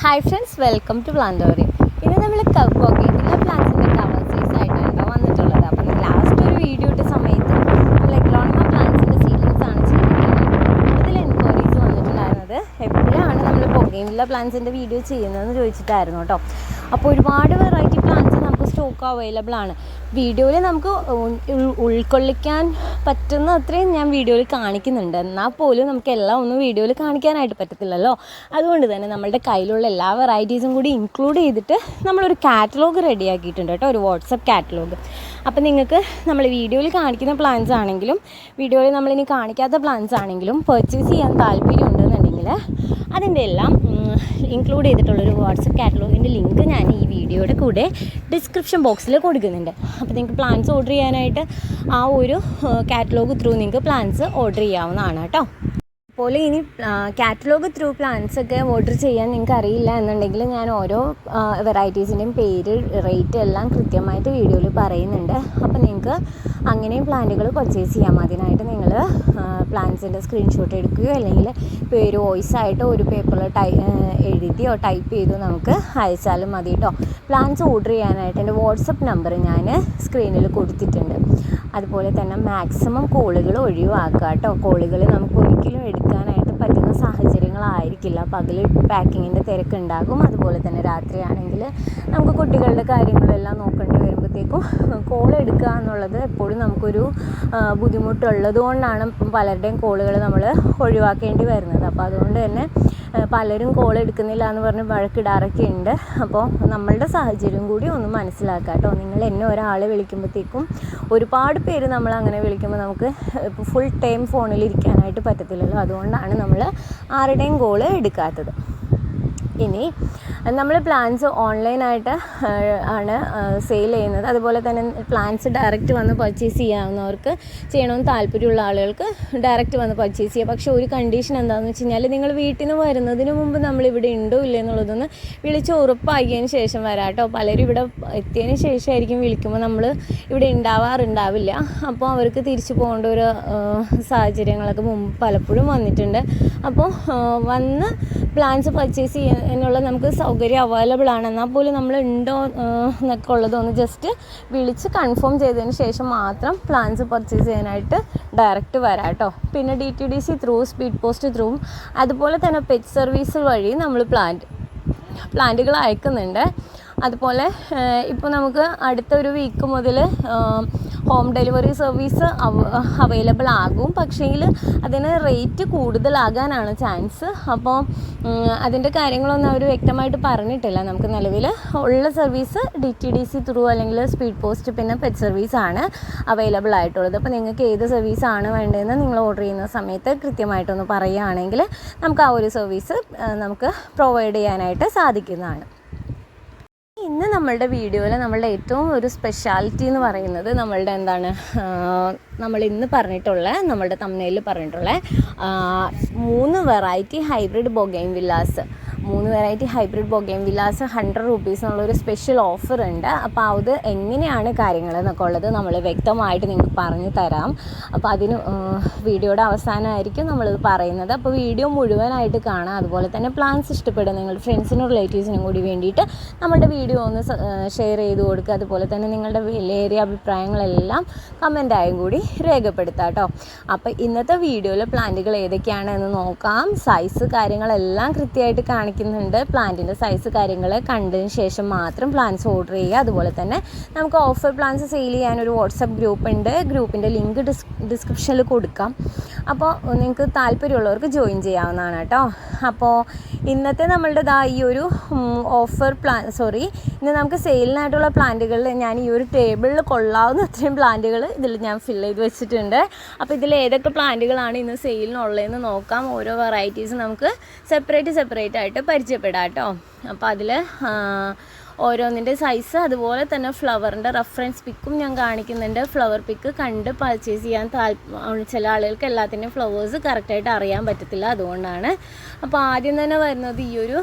Hi friends welcome to Plantory ഇന്ന് നമ്മൾ കവ്ബോഗിനുള്ള പ്ലാന്റ്സിന്റെ cover size ആയിട്ടാണ് വന്നിട്ടുള്ളത്. അപ്പം ലാസ്റ്റ് ഒരു വീഡിയോ ഇട്ട സമയത്ത് നമ്മൾ എക്ലോണിമ പ്ലാന്റ്സിന്റെ സീലിങ്സ് ആണ് ചെയ്തിട്ടുള്ളത് കൂടുതൽ എൻക്വയറീസ് വന്നിട്ടുണ്ടായിരുന്നത് എപ്പോഴാണ് നമ്മൾ ബൊഗൈമില്ല പ്ലാന്റ്സിന്റെ വീഡിയോ ചെയ്യുന്നതെന്ന് ചോദിച്ചിട്ടായിരുന്നു കേട്ടോ. അപ്പോൾ ഒരുപാട് വെറൈറ്റി പ്ലാന്റ്സ് സ്റ്റോക്ക് അവൈലബിൾ ആണ്. വീഡിയോയിൽ നമുക്ക് ഉൾ- ഉൾ- ഉൾക്കൊള്ളിക്കാൻ പറ്റുന്ന അത്രയും ഞാൻ വീഡിയോയിൽ കാണിക്കുന്നുണ്ട്. എന്നാൽ പോലും നമുക്ക് എല്ലാം ഒന്നും വീഡിയോയിൽ കാണിക്കാനായിട്ട് പറ്റത്തില്ലല്ലോ. അതുകൊണ്ട് തന്നെ നമ്മളുടെ കയ്യിലുള്ള എല്ലാ വെറൈറ്റീസും കൂടി ഇൻക്ലൂഡ് ചെയ്തിട്ട് നമ്മളൊരു കാറ്റലോഗ് റെഡിയാക്കിയിട്ടുണ്ട് കേട്ടോ ഒരു വാട്സപ്പ് കാറ്റലോഗ് അപ്പം നിങ്ങൾക്ക് നമ്മൾ വീഡിയോയിൽ കാണിക്കുന്ന പ്ലാൻസ് ആണെങ്കിലും വീഡിയോയിൽ നമ്മളിനി കാണിക്കാത്ത പ്ലാൻസ് ആണെങ്കിലും പർച്ചേസ് ചെയ്യാൻ താല്പര്യം ഉണ്ടെന്നുണ്ടെങ്കിൽ അതിന്റെ എല്ലാം ഇൻക്ലൂഡ് ചെയ്തിട്ടുള്ളൊരു വാട്സപ്പ് കാറ്റലോഗിന്റെ ലിങ്ക് ഞാൻ ഈ വീഡിയോയുടെ കൂടെ ഡിസ്ക്രിപ്ഷൻ ബോക്സിൽ കൊടുക്കുന്നുണ്ട്. അപ്പോൾ നിങ്ങൾക്ക് പ്ലാൻസ് ഓർഡർ ചെയ്യാനായിട്ട് ആ ഒരു കാറ്റലോഗ് ത്രൂ നിങ്ങൾക്ക് പ്ലാൻസ് ഓർഡർ ചെയ്യാവുന്നതാണ് കേട്ടോ. അതുപോലെ ഇനി കാറ്റലോഗ് ത്രൂ പ്ലാൻസ് ഒക്കെ ഓർഡർ ചെയ്യാൻ നിങ്ങൾക്ക് അറിയില്ല എന്നുണ്ടെങ്കിൽ ഞാൻ ഓരോ വെറൈറ്റീസിന്റെയും പേര് റേറ്റ് എല്ലാം കൃത്യമായിട്ട് വീഡിയോയിൽ പറയുന്നുണ്ട്. അപ്പോൾ നിങ്ങൾക്ക് അങ്ങനെയും പ്ലാന്റുകൾ പർച്ചേസ് ചെയ്യാം. അതിനായിട്ട് നിങ്ങൾ പ്ലാന്റ്സിന്റെ സ്ക്രീൻഷോട്ട് എടുക്കുകയോ അല്ലെങ്കിൽ പേര് വോയിസ് ആയിട്ടോ ഒരു പേപ്പറിൽ ടൈ എഴുതിയോ ടൈപ്പ് ചെയ്തോ നമുക്ക് അയച്ചാലും മതി കേട്ടോ പ്ലാന്റ്സ് ഓർഡർ ചെയ്യാനായിട്ട് എന്റെ വാട്സപ്പ് നമ്പർ ഞാൻ സ്ക്രീനിൽ കൊടുത്തിട്ടുണ്ട്. അതുപോലെ തന്നെ മാക്സിമം കോളുകൾ ഒഴിവാക്കുക കേട്ടോ കോളുകൾ നമുക്ക് ഒരിക്കലും എടുക്കാനായിട്ട് പറ്റുന്ന സാഹചര്യങ്ങളായിരിക്കില്ല. പകൽ പാക്കിങ്ങിന്റെ തിരക്കുണ്ടാകും. അതുപോലെ തന്നെ രാത്രിയാണെങ്കിൽ നമുക്ക് കുട്ടികളുടെ കാര്യങ്ങളെല്ലാം നോക്കേണ്ടി വരുമ്പോഴത്തേക്കും കോൾ എടുക്കുക എന്നുള്ളത് എപ്പോഴും നമുക്കൊരു ബുദ്ധിമുട്ടുള്ളത് കൊണ്ടാണ് പലരുടെയും കോളുകൾ നമ്മൾ ഒഴിവാക്കേണ്ടി വരുന്നത്. അപ്പോൾ അതുകൊണ്ട് തന്നെ പലരും കോൾ എടുക്കുന്നില്ല എന്ന് പറഞ്ഞ് വഴക്കിടാറൊക്കെ ഉണ്ട്. അപ്പോൾ നമ്മളുടെ സാഹചര്യം കൂടി ഒന്ന് മനസ്സിലാക്കുക കേട്ടോ. നിങ്ങൾ എന്നെ ഒരാളെ വിളിക്കുമ്പോഴത്തേക്കും ഒരുപാട് പേര് നമ്മൾ അങ്ങനെ വിളിക്കുമ്പോൾ നമുക്ക് ഫുൾ ടൈം ഫോണിൽ ഇരിക്കാനായിട്ട് പറ്റത്തില്ലല്ലോ. അതുകൊണ്ടാണ് നമ്മൾ ആരുടെയും കോൾ എടുക്കാത്തത്. ഇനി നമ്മൾ പ്ലാൻസ് ഓൺലൈനായിട്ട് ആണ് സെയിൽ ചെയ്യുന്നത്. അതുപോലെ തന്നെ പ്ലാൻസ് ഡയറക്റ്റ് വന്ന് പർച്ചേസ് ചെയ്യാവുന്നവർക്ക് ചെയ്യണമെന്ന് താല്പര്യമുള്ള ആളുകൾക്ക് ഡയറക്റ്റ് വന്ന് പർച്ചേസ് ചെയ്യാം. പക്ഷേ ഒരു കണ്ടീഷൻ എന്താണെന്ന് വെച്ച് കഴിഞ്ഞാൽ നിങ്ങൾ വീട്ടിൽ നിന്ന് വരുന്നതിന് മുമ്പ് നമ്മൾ ഇവിടെ ഉണ്ടോ ഇല്ലേ എന്നുള്ളതൊന്ന് വിളിച്ച് ഉറപ്പാക്കിയതിന് ശേഷം വരാട്ടോ പലരും ഇവിടെ എത്തിയതിന് ശേഷമായിരിക്കും വിളിക്കുമ്പോൾ നമ്മൾ ഇവിടെ ഉണ്ടാവാറുണ്ടാവില്ല. അപ്പോൾ അവർക്ക് തിരിച്ചു പോകേണ്ട ഒരു സാഹചര്യങ്ങളൊക്കെ മുമ്പ് പലപ്പോഴും വന്നിട്ടുണ്ട്. അപ്പോൾ വന്ന് പ്ലാൻസ് പർച്ചേസ് ചെയ്യാനുള്ള നമുക്ക് സൗകര്യം അവൈലബിൾ ആണ്. എന്നാൽ പോലും നമ്മൾ ഉണ്ടോ എന്നൊക്കെ ഉള്ളതൊന്ന് ജസ്റ്റ് വിളിച്ച് കൺഫേം ചെയ്തതിന് ശേഷം മാത്രം പ്ലാൻസ് പർച്ചേസ് ചെയ്യാനായിട്ട് ഡയറക്റ്റ് വരാം കേട്ടോ. പിന്നെ D T D C through speed post through അതുപോലെ തന്നെ പെറ്റ് സർവീസ് വഴി നമ്മൾ പ്ലാന്റ് പ്ലാന്റുകൾ അയക്കുന്നുണ്ട്. അതുപോലെ ഇപ്പോൾ നമുക്ക് അടുത്ത ഒരു വീക്ക് മുതൽ ഹോം ഡെലിവറി സർവീസ് അവൈലബിൾ ആകും. പക്ഷേങ്കിൽ അതിന് റേറ്റ് കൂടുതലാകാനാണ് ചാൻസ് അപ്പോൾ അതിന്റെ കാര്യങ്ങളൊന്നും അവർ വ്യക്തമായിട്ട് പറഞ്ഞിട്ടില്ല. നമുക്ക് നിലവിൽ ഉള്ള service D T D C through അല്ലെങ്കിൽ സ്പീഡ് പോസ്റ്റ് പിന്നെ പെറ്റ് സർവീസ് ആണ് അവൈലബിൾ ആയിട്ടുള്ളത്. അപ്പോൾ നിങ്ങൾക്ക് ഏത് സർവീസ് സർവീസാണ് വേണ്ടതെന്ന് നിങ്ങൾ ഓർഡർ ചെയ്യുന്ന സമയത്ത് കൃത്യമായിട്ടൊന്ന് പറയുകയാണെങ്കിൽ നമുക്ക് ആ ഒരു സർവീസ് നമുക്ക് പ്രൊവൈഡ് ചെയ്യാനായിട്ട് സാധിക്കുന്നതാണ്. ഇന്ന് നമ്മളുടെ വീഡിയോയിൽ നമ്മളുടെ ഏറ്റവും ഒരു സ്പെഷ്യാലിറ്റി എന്ന് പറയുന്നത് നമ്മളുടെ എന്താണ് നമ്മൾ ഇന്ന് പറഞ്ഞിട്ടുള്ള നമ്മളുടെ തമ്മനയിൽ പറഞ്ഞിട്ടുള്ള മൂന്ന് വെറൈറ്റി ഹൈബ്രിഡ് ബൊഗൈൻ വില്ലാസ് മൂന്ന് variety hybrid bougainvilleas hundred rupees എന്നുള്ളൊരു സ്പെഷ്യൽ ഓഫർ ഉണ്ട്. അപ്പോൾ അത് എങ്ങനെയാണ് കാര്യങ്ങൾ എന്നൊക്കെ ഉള്ളത് നമ്മൾ വ്യക്തമായിട്ട് നിങ്ങൾക്ക് പറഞ്ഞു തരാം. അപ്പോൾ അതിന് വീഡിയോയുടെ അവസാനമായിരിക്കും നമ്മളിത് പറയുന്നത്. അപ്പോൾ വീഡിയോ മുഴുവനായിട്ട് കാണാം. അതുപോലെ തന്നെ പ്ലാൻസ് ഇഷ്ടപ്പെടും നിങ്ങളുടെ ഫ്രണ്ട്സിനും റിലേറ്റീവ്സിനും കൂടി വേണ്ടിയിട്ട് നമ്മുടെ വീഡിയോ ഒന്ന് ഷെയർ ചെയ്ത് കൊടുക്കുക. അതുപോലെ തന്നെ നിങ്ങളുടെ വിലയേറിയ അഭിപ്രായങ്ങളെല്ലാം കമന്റായും കൂടി രേഖപ്പെടുത്താം കേട്ടോ. അപ്പോൾ ഇന്നത്തെ വീഡിയോയിൽ പ്ലാന്റുകൾ ഏതൊക്കെയാണ് എന്ന് നോക്കാം. സൈസ് കാര്യങ്ങളെല്ലാം കൃത്യമായിട്ട് കാണിക്കുന്നുണ്ട് പ്ലാന്റിന്റെ സൈസ് കാര്യങ്ങൾ കണ്ടതിന് ശേഷം മാത്രം പ്ലാന്റ്സ് ഓർഡർ ചെയ്യുക. അതുപോലെ തന്നെ നമുക്ക് ഓഫർ പ്ലാന്റ്സ് സെയിൽ ചെയ്യാൻ ഒരു വാട്സപ്പ് ഗ്രൂപ്പ് ഉണ്ട്. ഗ്രൂപ്പിന്റെ ലിങ്ക് ഡിസ് ഡിസ്ക്രിപ്ഷനിൽ കൊടുക്കാം. അപ്പോൾ നിങ്ങൾക്ക് താല്പര്യമുള്ളവർക്ക് ജോയിൻ ചെയ്യാവുന്നതാണ് കേട്ടോ. അപ്പോൾ ഇന്നത്തെ നമ്മളുടെ ദാ ഈ ഒരു ഓഫർ പ്ലാൻ സോറി ഇന്ന് നമുക്ക് സെയിലിനായിട്ടുള്ള പ്ലാന്റുകളിൽ ഞാൻ ഈ ഒരു ടേബിളിൽ കൊള്ളാവുന്ന അത്രയും പ്ലാന്റുകൾ ഇതിൽ ഞാൻ ഫിൽ ചെയ്ത് വെച്ചിട്ടുണ്ട്. അപ്പോൾ ഇതിൽ ഏതൊക്കെ പ്ലാന്റുകളാണ് ഇന്ന് സെയിലിനുള്ളതെന്ന് നോക്കാം. ഓരോ വെറൈറ്റീസ് നമുക്ക് സെപ്പറേറ്റ് സെപ്പറേറ്റ് ആയിട്ട് പരിചയപ്പെടാം കേട്ടോ അപ്പോൾ അതിൽ ഓരോന്നിന്റെ സൈസ് അതുപോലെ തന്നെ ഫ്ലവറിന്റെ റെഫറൻസ് പിക്കും ഞാൻ കാണിക്കുന്നുണ്ട്. ഫ്ലവർ പിക്ക് കണ്ട് പർച്ചേസ് ചെയ്യാൻ താല്പര്യം ചില ആളുകൾക്ക് എല്ലാത്തിന്റെയും ഫ്ലവേഴ്സ് കറക്റ്റായിട്ട് അറിയാൻ പറ്റത്തില്ല അതുകൊണ്ടാണ്. അപ്പോൾ ആദ്യം തന്നെ വരുന്നത് ഈ ഒരു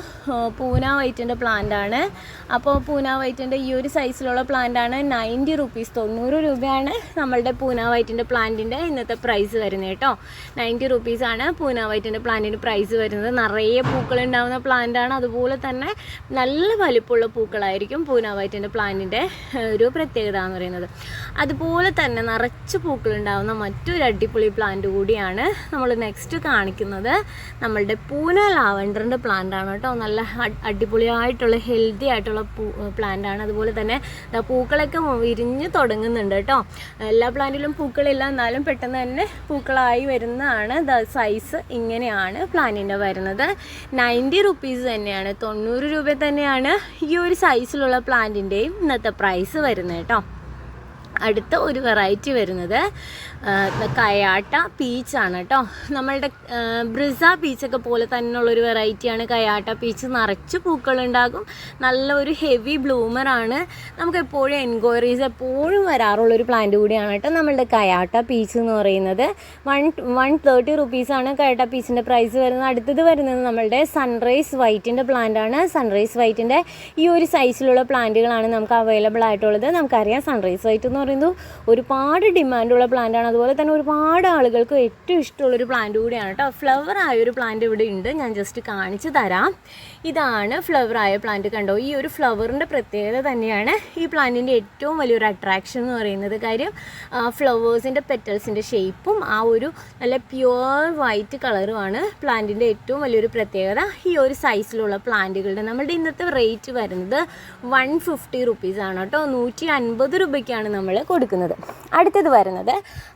പൂന വൈറ്റിന്റെ പ്ലാന്റ് ആണ്. അപ്പോൾ പൂന വൈറ്റിന്റെ ഈ ഒരു സൈസിലുള്ള പ്ലാന്റ് ആണ് നയന്റി റുപ്പീസ് തൊണ്ണൂറ് രൂപയാണ് നമ്മളുടെ പൂന വൈറ്റിന്റെ പ്ലാന്റിന്റെ ഇന്നത്തെ പ്രൈസ് വരുന്നത് കേട്ടോ. നയന്റി റുപ്പീസാണ് പൂന വൈറ്റിന്റെ പ്ലാന്റിന്റെ പ്രൈസ് വരുന്നത്. നിറയെ പൂക്കൾ ഉണ്ടാകുന്ന പ്ലാന്റ് ആണ്. അതുപോലെ തന്നെ നല്ല വലിപ്പമുള്ള പൂക്കളായിരിക്കും പൂന വൈറ്റിന്റെ പ്ലാന്റിന്റെ ഒരു പ്രത്യേകത എന്ന് പറയുന്നത്. അതുപോലെ തന്നെ നിറച്ച് പൂക്കൾ ഉണ്ടാകുന്ന മറ്റൊരു അടിപൊളി പ്ലാന്റ് കൂടിയാണ് നമ്മൾ നെക്സ്റ്റ് കാണിക്കുന്നത്. നമ്മളുടെ പൂന ലാവൻഡറിന്റെ പ്ലാന്റ് ആണ് കേട്ടോ. നല്ല അടിപൊളിയായിട്ടുള്ള ഹെൽത്തി ആയിട്ടുള്ള പൂ പ്ലാന്റ് ആണ്. അതുപോലെ തന്നെ പൂക്കളൊക്കെ വിരിഞ്ഞ് തുടങ്ങുന്നുണ്ട് കേട്ടോ. എല്ലാ പ്ലാന്റിലും പൂക്കളില്ല. എന്നാലും പെട്ടെന്ന് തന്നെ പൂക്കളായി വരുന്നതാണ്. ദ സൈസ് ഇങ്ങനെയാണ് പ്ലാന്റിന്റെ വരുന്നത്. നയന്റി റുപ്പീസ് തന്നെയാണ്. തൊണ്ണൂറ് രൂപ തന്നെയാണ് ഈ ഒരു സൈസിലുള്ള പ്ലാന്റിന്റെയും ഇന്നത്തെ പ്രൈസ് വരുന്നത് കേട്ടോ അടുത്ത ഒരു വെറൈറ്റി വരുന്നത് കയാട്ട പീച്ചാണ് കേട്ടോ. നമ്മളുടെ ബ്രിസ പീച്ചൊക്കെ പോലെ തന്നെയുള്ളൊരു വെറൈറ്റിയാണ് കയാട്ട പീച്ച്. നിറച്ച് പൂക്കളുണ്ടാകും. നല്ല ഒരു ഹെവി ബ്ലൂമറാണ്. നമുക്ക് എപ്പോഴും എൻക്വയറീസ് എപ്പോഴും വരാറുള്ളൊരു പ്ലാന്റ് കൂടിയാണ് കേട്ടോ നമ്മളുടെ കയാട്ട പീച്ച് എന്ന് പറയുന്നത്. വൺ വൺ തേർട്ടി റുപ്പീസാണ് കയാട്ട പീച്ചിന്റെ പ്രൈസ് വരുന്നത്. അടുത്തത് വരുന്നത് നമ്മളുടെ സൺറൈസ് വൈറ്റിന്റെ പ്ലാന്റ് ആണ്. സൺറൈസ് വൈറ്റിന്റെ ഈ ഒരു സൈസിലുള്ള പ്ലാന്റുകളാണ് നമുക്ക് അവൈലബിൾ ആയിട്ടുള്ളത്. നമുക്കറിയാം സൺറൈസ് വൈറ്റ് എന്ന് പറയുന്നത് ഒരുപാട് ഡിമാൻഡുള്ള പ്ലാന്റ് ആണ് അതുപോലെ തന്നെ ഒരുപാട് ആളുകൾക്ക് ഏറ്റവും ഇഷ്ടമുള്ളൊരു പ്ലാന്റ് കൂടിയാണ് കേട്ടോ ഫ്ലവർ ആയ ഒരു പ്ലാന്റ് ഇവിടെ ഉണ്ട്. ഞാൻ ജസ്റ്റ് കാണിച്ചു തരാം. ഇതാണ് ഫ്ലവർ ആയ പ്ലാന്റ് കണ്ടോ? ഈ ഒരു ഫ്ലവറിന്റെ പ്രത്യേകത തന്നെയാണ് ഈ പ്ലാന്റിന്റെ ഏറ്റവും വലിയൊരു അട്രാക്ഷൻ എന്ന് പറയുന്നത്. കാര്യം ഫ്ലവേഴ്സിന്റെ പെറ്റൽസിന്റെ ഷേപ്പും ആ ഒരു നല്ല പ്യുവർ വൈറ്റ് കളറുമാണ് പ്ലാന്റിന്റെ ഏറ്റവും വലിയൊരു പ്രത്യേകത. ഈ ഒരു സൈസിലുള്ള പ്ലാന്റുകളുടെ നമ്മളുടെ ഇന്നത്തെ റേറ്റ് വരുന്നത് വൺ ഫിഫ്റ്റി റുപ്പീസാണ് കേട്ടോ. നൂറ്റി അൻപത് രൂപയ്ക്കാണ് നമ്മൾ കൊടുക്കുന്നത്. അടുത്തത് വരുന്നത്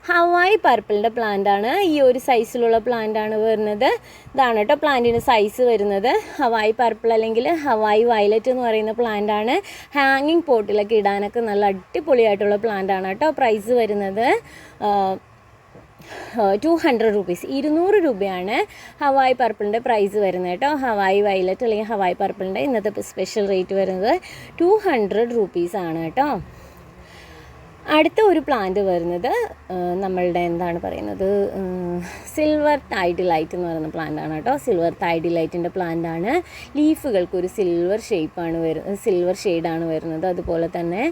ഹവായ് പർപ്പിളിന്റെ പ്ലാന്റ് ആണ്. ഈ ഒരു സൈസിലുള്ള പ്ലാന്റ് ആണ് വരുന്നത്. ഇതാണ് കേട്ടോ പ്ലാന്റിന്റെ സൈസ് വരുന്നത്. ഹവായി പർപ്പിൾ അല്ലെങ്കിൽ ഹവായി വയലറ്റ് എന്ന് പറയുന്ന പ്ലാന്റ് ആണ്. ഹാങ്ങിങ് പോട്ടിലൊക്കെ ഇടാനൊക്കെ നല്ല അടിപൊളിയായിട്ടുള്ള പ്ലാന്റ് ആണ് കേട്ടോ. പ്രൈസ് വരുന്നത് ടു ഹൺഡ്രഡ് റുപ്പീസ് ഇരുന്നൂറ് രൂപയാണ് ഹവായ് പർപ്പിളിന്റെ പ്രൈസ് വരുന്നത് കേട്ടോ. ഹവായ് വയലറ്റ് അല്ലെങ്കിൽ ഹവായ് പർപ്പിളിന്റെ ഇന്നത്തെ സ്പെഷ്യൽ റേറ്റ് വരുന്നത് ടു ഹൺഡ്രഡ് റുപ്പീസാണ് കേട്ടോ. അടുത്ത ഒരു പ്ലാന്റ് വരുന്നത് നമ്മളുടെ എന്താണ് പറയുന്നത് സിൽവർ ടൈഡ് ലൈറ്റ് എന്ന് പറയുന്ന പ്ലാന്റ് ആണ് കേട്ടോ. സിൽവർ ടൈഡ് ലൈറ്റിന്റെ പ്ലാന്റ് ആണ്. ലീഫുകൾക്ക് ഒരു സിൽവർ ഷേപ്പാണ് വരുന്നത് സിൽവർ ഷെയ്ഡാണ് വരുന്നത്. അതുപോലെ തന്നെ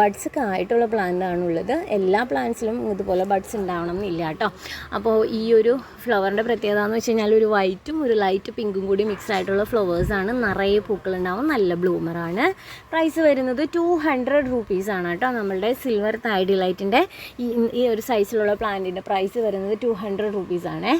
ബഡ്സ് ഒക്കെ ആയിട്ടുള്ള പ്ലാന്റ് ആണുള്ളത് എല്ലാ പ്ലാന്റ്സിലും ഇതുപോലെ ബഡ്സ് ഉണ്ടാവണം എന്നില്ല കേട്ടോ. അപ്പോൾ ഈ ഒരു ഫ്ലവറിന്റെ പ്രത്യേകത എന്ന് വെച്ച് കഴിഞ്ഞാൽ ഒരു വൈറ്റും ഒരു ലൈറ്റ് പിങ്കും കൂടി മിക്സ് ആയിട്ടുള്ള ഫ്ലവേഴ്സാണ് നിറയെ പൂക്കളുണ്ടാവും നല്ല ബ്ലൂമറാണ് പ്രൈസ് വരുന്നത് ടു ഹൺഡ്രഡ് റുപ്പീസാണ് കേട്ടോ. നമ്മളുടെ സിൽവർ തൈ ലൈറ്റിന്റെ ഈ ഈ ഒരു സൈസിലുള്ള പ്ലാന്റിന്റെ പ്രൈസ് വരുന്നത് ടു ഹൺഡ്രഡ് റുപ്പീസാണേ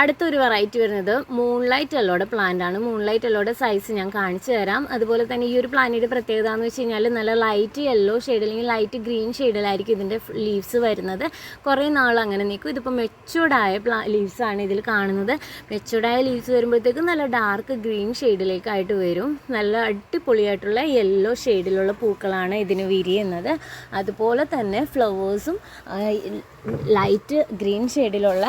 അടുത്തൊരു വെറൈറ്റി വരുന്നത് മൂൺലൈറ്റ് എല്ലോടെ പ്ലാന്റ് ആണ്. മൂൺലൈറ്റ് എല്ലോടെ സൈസ് ഞാൻ കാണിച്ചു തരാം. അതുപോലെ തന്നെ ഈ ഒരു പ്ലാന്റിന്റെ പ്രത്യേകത എന്ന് വെച്ച് കഴിഞ്ഞാൽ നല്ല ലൈറ്റ് യെല്ലോ ഷെയ്ഡ് അല്ലെങ്കിൽ ലൈറ്റ് ഗ്രീൻ ഷെയ്ഡിലായിരിക്കും ഇതിന്റെ ലീവ്സ് വരുന്നത്. കുറേ നാൾ അങ്ങനെ നിൽക്കും. ഇതിപ്പോൾ മെച്ചൂർഡായ പ്ലാ ലീവ്സാണ് ഇതിൽ കാണുന്നത്. മെച്ചൂർഡായ ലീവ്സ് വരുമ്പോഴത്തേക്കും നല്ല ഡാർക്ക് ഗ്രീൻ ഷെയ്ഡിലേക്കായിട്ട് വരും. നല്ല അടിപൊളിയായിട്ടുള്ള യെല്ലോ ഷെയ്ഡിലുള്ള പൂക്കളാണ് ഇതിന് വിരിയുന്നത്. അതുപോലെ തന്നെ ഫ്ലവേഴ്സും ലൈറ്റ് ഗ്രീൻ ഷെയ്ഡിലുള്ള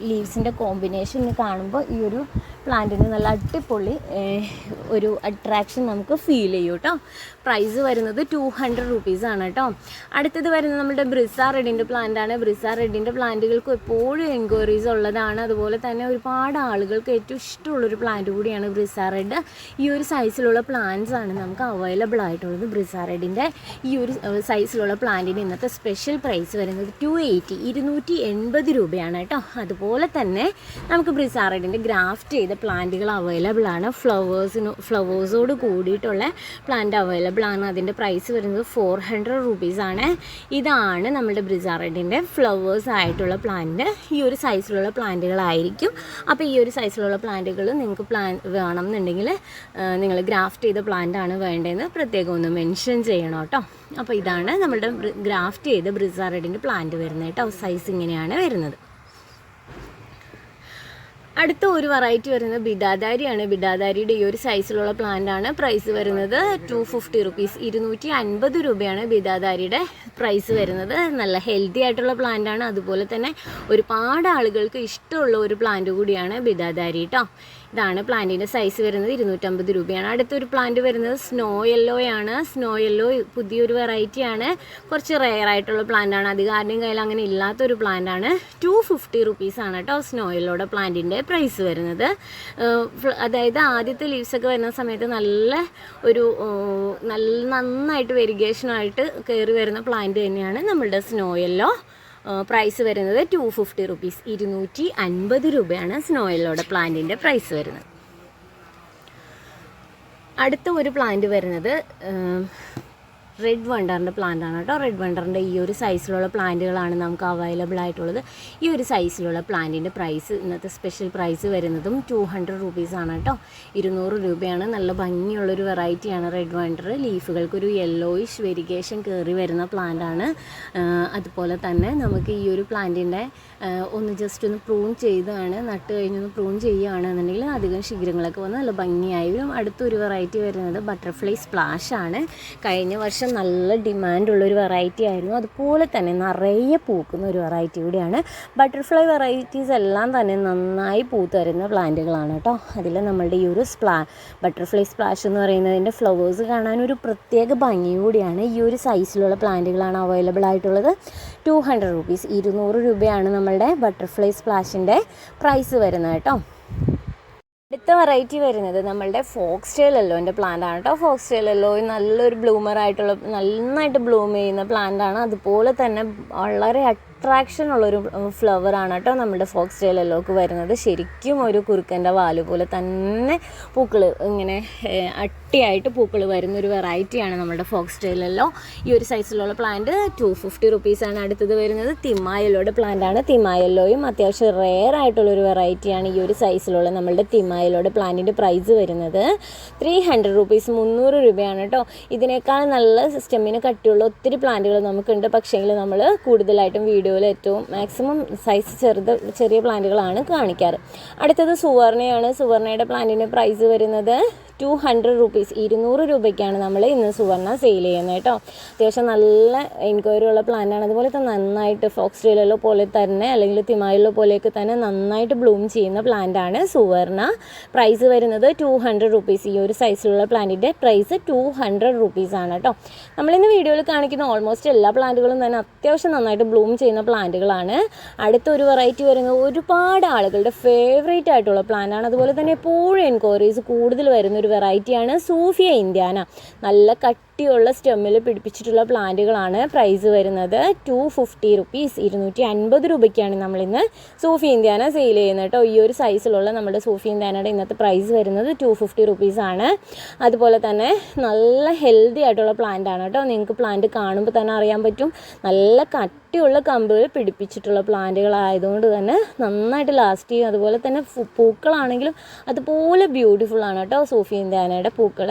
ലീവ്സിന്റെ കോമ്പിനേഷൻ കാണുമ്പോൾ ഈ ഒരു പ്ലാന്റിന് നല്ല അടിപൊളി ഒരു അട്രാക്ഷൻ നമുക്ക് ഫീൽ ചെയ്യും കേട്ടോ പ്രൈസ് വരുന്നത് ടു ഹൺഡ്രഡ് റുപ്പീസാണ് കേട്ടോ അടുത്തത് വരുന്നത് നമ്മുടെ ബ്രിസ റെഡിന്റെ പ്ലാന്റാണ് ബ്രിസ റെഡിന്റെ പ്ലാന്റുകൾക്ക് എപ്പോഴും എൻക്വയറീസ് ഉള്ളതാണ്. അതുപോലെ തന്നെ ഒരുപാട് ആളുകൾക്ക് ഏറ്റവും ഇഷ്ടമുള്ളൊരു പ്ലാന്റ് കൂടിയാണ് ബ്രിസ റെഡ് ഈ ഒരു സൈസിലുള്ള പ്ലാന്റ്സ് ആണ് നമുക്ക് അവൈലബിൾ ആയിട്ടുള്ളത് ബ്രിസ റെഡിന്റെ ഈ ഒരു സൈസിലുള്ള പ്ലാന്റിന് ഇന്നത്തെ സ്പെഷ്യൽ പ്രൈസ് വരുന്നത് ടു എയ്റ്റി ഇരുന്നൂറ്റി എൺപത് രൂപയാണ് കേട്ടോ അതുപോലെ തന്നെ നമുക്ക് ബ്രിസ റെഡിന്റെ ഗ്രാഫ്റ്റ് ചെയ്ത പ്ലാന്റുകൾ അവൈലബിൾ ആണ്. ഫ്ലവേഴ്സിന് ഫ്ലവേഴ്സോട് കൂടിയിട്ടുള്ള പ്ലാന്റ് അവൈലബിൾ ആണ്. അതിന്റെ പ്രൈസ് വരുന്നത് ഫോർ ഹൺഡ്രഡ് റുപ്പീസാണ് ഇതാണ് നമ്മുടെ ബ്രിസാറഡിന്റെ ഫ്ലവേഴ്സ് ആയിട്ടുള്ള പ്ലാന്റ്. ഈ ഒരു സൈസിലുള്ള പ്ലാന്റുകളായിരിക്കും. അപ്പോൾ ഈ ഒരു സൈസിലുള്ള പ്ലാന്റുകൾ നിങ്ങൾക്ക് പ്ലാൻ വേണം എന്നുണ്ടെങ്കിൽ നിങ്ങൾ ഗ്രാഫ്റ്റ് ചെയ്ത പ്ലാന്റ് ആണ് വേണ്ടതെന്ന് പ്രത്യേകം ഒന്ന് മെൻഷൻ ചെയ്യണം കേട്ടോ. അപ്പോൾ ഇതാണ് നമ്മുടെ ഗ്രാഫ്റ്റ് ചെയ്ത ബ്രിസാറഡിന്റെ പ്ലാന്റ് വരുന്നത് കേട്ടോ. സൈസ് ഇങ്ങനെയാണ് വരുന്നത്. അടുത്ത ഒരു വെറൈറ്റി വരുന്നത് ബിഡാദാരിയാണ്. ബിഡാദാരിയുടെ ഈ ഒരു സൈസിലുള്ള പ്ലാന്റ് ആണ് പ്രൈസ് വരുന്നത് ടു ഫിഫ്റ്റി റുപ്പീസ് ഇരുന്നൂറ്റി അൻപത് രൂപയാണ് ബിഡാദാരിയുടെ പ്രൈസ് വരുന്നത്. നല്ല ഹെൽത്തി ആയിട്ടുള്ള പ്ലാന്റ് ആണ്. അതുപോലെ തന്നെ ഒരുപാട് ആളുകൾക്ക് ഇഷ്ടമുള്ള ഒരു പ്ലാന്റ് കൂടിയാണ് ബിഡാദാരി കേട്ടോ ഇതാണ് പ്ലാന്റിന്റെ സൈസ് വരുന്നത് ഇരുന്നൂറ്റമ്പത് രൂപയാണ്. അടുത്തൊരു പ്ലാന്റ് വരുന്നത് സ്നോ യെല്ലോയാണ് സ്നോ യെല്ലോ പുതിയൊരു വെറൈറ്റിയാണ് കുറച്ച് റെയർ ആയിട്ടുള്ള പ്ലാന്റാണ് അധികം ആരുടെയും കയ്യിൽ അങ്ങനെ ഇല്ലാത്തൊരു പ്ലാന്റ് ആണ്. ടു ഫിഫ്റ്റി റുപ്പീസാണ് കേട്ടോ സ്നോ യെല്ലോയുടെ പ്ലാന്റിന്റെ പ്രൈസ് വരുന്നത്. അതായത് ആദ്യത്തെ ലീവ്സ് ഒക്കെ വരുന്ന സമയത്ത് നല്ല ഒരു നല്ല നന്നായിട്ട് വെരിഗേഷനായിട്ട് കയറി വരുന്ന പ്ലാന്റ് തന്നെയാണ് നമ്മളുടെ സ്നോ യെല്ലോ പ്രൈസ് വരുന്നത് ടു ഫിഫ്റ്റി റുപ്പീസ് ഇരുന്നൂറ്റി അൻപത് രൂപയാണ് സ്നോയിലോടെ പ്ലാന്റിന്റെ പ്രൈസ് വരുന്നത്. അടുത്ത ഒരു പ്ലാന്റ് വരുന്നത് റെഡ് വണ്ടറിന്റെ പ്ലാന്റ് ആണ് കേട്ടോ. റെഡ് വണ്ടറിന്റെ ഈ ഒരു സൈസിലുള്ള പ്ലാന്റുകളാണ് നമുക്ക് അവൈലബിൾ ആയിട്ടുള്ളത്. ഈ ഒരു സൈസിലുള്ള പ്ലാന്റിന്റെ പ്രൈസ് ഇന്നത്തെ സ്പെഷ്യൽ പ്രൈസ് വരുന്നതും ടു ഹൺഡ്രഡ് റുപ്പീസ് ആണ് കേട്ടോ. ഇരുന്നൂറ് രൂപയാണ്. നല്ല ഭംഗിയുള്ളൊരു വെറൈറ്റിയാണ് റെഡ് വണ്ടർ ലീഫുകൾക്കൊരു യെല്ലോയിഷ് വെരിഗേഷൻ കയറി വരുന്ന പ്ലാന്റ് ആണ്. അതുപോലെ തന്നെ നമുക്ക് ഈ ഒരു പ്ലാന്റിന്റെ ഒന്ന് ജസ്റ്റ് ഒന്ന് പ്രൂൺ ചെയ്താണ് നട്ട് കഴിഞ്ഞൊന്ന് പ്രൂൺ ചെയ്യുകയാണെന്നുണ്ടെങ്കിൽ അധികം ശിഖരങ്ങളൊക്കെ വന്ന് നല്ല ഭംഗിയായി വരും. അടുത്തൊരു വെറൈറ്റി വരുന്നത് ബട്ടർഫ്ലൈ സ്പ്ലാഷ് ആണ്. കഴിഞ്ഞ വർഷം നല്ല ഡിമാൻഡുള്ള ഒരു വെറൈറ്റി ആയിരുന്നു. അതുപോലെ തന്നെ നിറയെ പൂക്കുന്ന ഒരു വെറൈറ്റി കൂടിയാണ്. ബട്ടർഫ്ലൈ വെറൈറ്റീസ് എല്ലാം തന്നെ നന്നായി പൂത്ത് വരുന്ന പ്ലാന്റുകളാണ് കേട്ടോ. അതിൽ നമ്മളുടെ ഈ ഒരു സ്പ്ലാ ബട്ടർഫ്ലൈ സ്പ്ലാഷ് എന്ന് പറയുന്നതിന്റെ ഫ്ലവേഴ്സ് കാണാൻ ഒരു പ്രത്യേക ഭംഗി കൂടിയാണ്. ഈ ഒരു സൈസിലുള്ള പ്ലാന്റുകളാണ് അവൈലബിൾ ആയിട്ടുള്ളത്. ടു ഹൺഡ്രഡ് റുപ്പീസ് ഇരുന്നൂറ് രൂപയാണ് നമ്മളുടെ ബട്ടർഫ്ലൈ സ്പ്ലാഷിന്റെ പ്രൈസ് വരുന്നത് കേട്ടോ. അടുത്ത വെറൈറ്റി വരുന്നത്. നമ്മളുടെ ഫോക്സ് ടെയിൽ എല്ലോന്റെ പ്ലാന്റ് ആണ് കേട്ടോ ഫോക്സ് ടെയിൽ നല്ലൊരു ബ്ലൂമർ ആയിട്ടുള്ള നന്നായിട്ട് ബ്ലൂം ചെയ്യുന്ന പ്ലാന്റ് ആണ്. അതുപോലെ തന്നെ വളരെ അട്രാക്ഷൻ ഉള്ളൊരു ഫ്ലവർ ആണ് കേട്ടോ നമ്മുടെ ഫോക്സ് ടെയിൽ വരുന്നത്. ശരിക്കും ഒരു കുറുക്കന്റെ വാൽ പോലെ തന്നെ പൂക്കൾ ഇങ്ങനെ ഏഹ്, അട്ടിയായിട്ട് പൂക്കൾ വരുന്ന ഒരു വെറൈറ്റിയാണ് നമ്മുടെ ഫോക്സ് ടെയിലല്ലോ ഈ ഒരു സൈസിലുള്ള പ്ലാന്റ് ടു ഫിഫ്റ്റി റുപ്പീസാണ് അടുത്തത് വരുന്നത്. തിമായല്ലോയുടെ പ്ലാന്റ് ആണ്. തിമായല്ലോയും അത്യാവശ്യം റെയർ ആയിട്ടുള്ളൊരു വെറൈറ്റിയാണ് ഈ ഒരു സൈസിലുള്ള നമ്മളുടെ തിമായല്ലോയുടെ പ്ലാന്റിന്റെ പ്രൈസ് വരുന്നത്. ത്രീ ഹൺഡ്രഡ് റുപ്പീസ് മുന്നൂറ് രൂപയാണ് കേട്ടോ. ഇതിനേക്കാൾ നല്ല സിസ്റ്റമിന് കട്ടിയുള്ള ഒത്തിരി പ്ലാന്റുകൾ നമുക്കുണ്ട്. പക്ഷേങ്കിൽ നമ്മൾ കൂടുതലായിട്ടും വീഡിയോയിൽ ഏറ്റവും മാക്സിമം സൈസ് ചെറുത് ചെറിയ പ്ലാന്റുകളാണ് കാണിക്കാറ്. അടുത്തത് സുവർണയാണ്. സുവർണയുടെ പ്ലാന്റിന്റെ പ്രൈസ് വരുന്നത് ടു ഹൺഡ്രഡ് റുപ്പീസ് ഇരുന്നൂറ് രൂപയ്ക്കാണ് നമ്മൾ ഇന്ന് സുവർണ സെയിൽ ചെയ്യുന്നത് കേട്ടോ. അത്യാവശ്യം നല്ല എൻക്വയറി ഉള്ള പ്ലാന്റാണ് അതുപോലെ തന്നെ നന്നായിട്ട് ഫോക്സ് ഡീലല്ലോ പോലെ തന്നെ അല്ലെങ്കിൽ തിമായിലോ പോലെയൊക്കെ തന്നെ നന്നായിട്ട് ബ്ലൂം ചെയ്യുന്ന പ്ലാന്റാണ് സുവർണ പ്രൈസ് വരുന്നത് ടു ഹൺഡ്രഡ് റുപ്പീസ് ഈ ഒരു സൈസിലുള്ള പ്ലാന്റിന്റെ പ്രൈസ് ടു ഹൺഡ്രഡ് റുപ്പീസ് ആണ് കേട്ടോ. നമ്മളിന്ന് വീഡിയോയിൽ കാണിക്കുന്ന ഓൾമോസ്റ്റ് എല്ലാ പ്ലാന്റുകളും തന്നെ അത്യാവശ്യം നന്നായിട്ട് ബ്ലൂം ചെയ്യുന്ന പ്ലാന്റുകളാണ് അടുത്ത ഒരു വെറൈറ്റി വരുന്നത് ഒരുപാട് ആളുകളുടെ ഫേവറേറ്റ് ആയിട്ടുള്ള പ്ലാന്റാണ് അതുപോലെ തന്നെ എപ്പോഴും എൻക്വയറീസ് കൂടുതൽ വരുന്ന ഒരു വെറൈറ്റിയാണ് സൂഫിയ ഇന്ത്യാന. നല്ല കട്ടിയുള്ള സ്റ്റെമ്മിൽ പിടിപ്പിച്ചിട്ടുള്ള പ്ലാന്റുകളാണ് പ്രൈസ് വരുന്നത്. ടു ഫിഫ്റ്റി റുപ്പീസ് ഇരുന്നൂറ്റി അൻപത് രൂപയ്ക്കാണ് നമ്മളിന്ന് സൂഫി ഇന്ത്യാന സെയിൽ ചെയ്യുന്നത് കേട്ടോ. ഈ ഒരു സൈസിലുള്ള നമ്മുടെ സൂഫി ഇന്ത്യാനയുടെ ഇന്നത്തെ പ്രൈസ് വരുന്നത് ടു ഫിഫ്റ്റി റുപ്പീസാണ് അതുപോലെ തന്നെ നല്ല ഹെൽത്തി ആയിട്ടുള്ള പ്ലാന്റ് ആണ് കേട്ടോ. നിങ്ങൾക്ക് പ്ലാന്റ് കാണുമ്പോൾ തന്നെ അറിയാൻ പറ്റും. നല്ല കട്ടിയുള്ള കമ്പുകൾ പിടിപ്പിച്ചിട്ടുള്ള പ്ലാന്റുകളായതുകൊണ്ട് തന്നെ നന്നായിട്ട് ലാസ്റ്റ് ചെയ്യും. അതുപോലെ തന്നെ പൂക്കളാണെങ്കിലും അതുപോലെ ബ്യൂട്ടിഫുൾ ആണ് കേട്ടോ സൂഫി ഇന്ത്യാനയുടെ പൂക്കൾ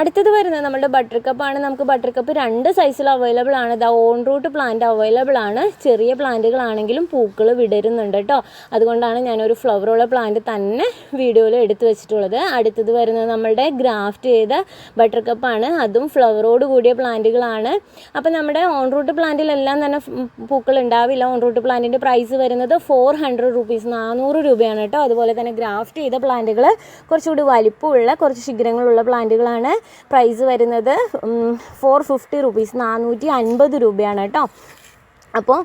അടുത്തത് വരുന്നത് നമ്മുടെ ബട്ടർ കപ്പാണ് നമുക്ക് ബട്ടർ കപ്പ് രണ്ട് സൈസിൽ അവൈലബിൾ ആണ്. The own root plant available ആണ്. ചെറിയ പ്ലാന്റുകളാണെങ്കിലും പൂക്കൾ വിടരുന്നുണ്ട് കേട്ടോ അതുകൊണ്ടാണ് ഞാനൊരു ഫ്ലവറുള്ള പ്ലാന്റ് തന്നെ വീഡിയോയിൽ എടുത്തു വെച്ചിട്ടുള്ളത്. അടുത്തത് വരുന്നത് നമ്മളുടെ ഗ്രാഫ്റ്റ് ചെയ്ത ബട്ടർ കപ്പാണ് അതും ഫ്ലവറോട് കൂടിയ പ്ലാന്റുകളാണ് അപ്പോൾ നമ്മുടെ ഓൺ റൂട്ട് പ്ലാന്റിലെല്ലാം തന്നെ പൂക്കൾ ഉണ്ടാവില്ല. ഓൺ റൂട്ട് പ്ലാന്റിന്റെ പ്രൈസ് വരുന്നത് ഫോർ ഹൺഡ്രഡ് റുപ്പീസ് നാനൂറ് രൂപയാണ് കേട്ടോ അതുപോലെ തന്നെ ഗ്രാഫ്റ്റ് ചെയ്ത പ്ലാന്റുകൾ കുറച്ചുകൂടി വലിപ്പമുള്ള കുറച്ച് ശിഖരങ്ങളുള്ള പ്ലാന്റുകളാണ് പ്രൈസ് വരുന്നത് ഫോർ ഫിഫ്റ്റി റുപ്പീസ് നാനൂറ്റി അൻപത് രൂപയാണ് കേട്ടോ. അപ്പോൾ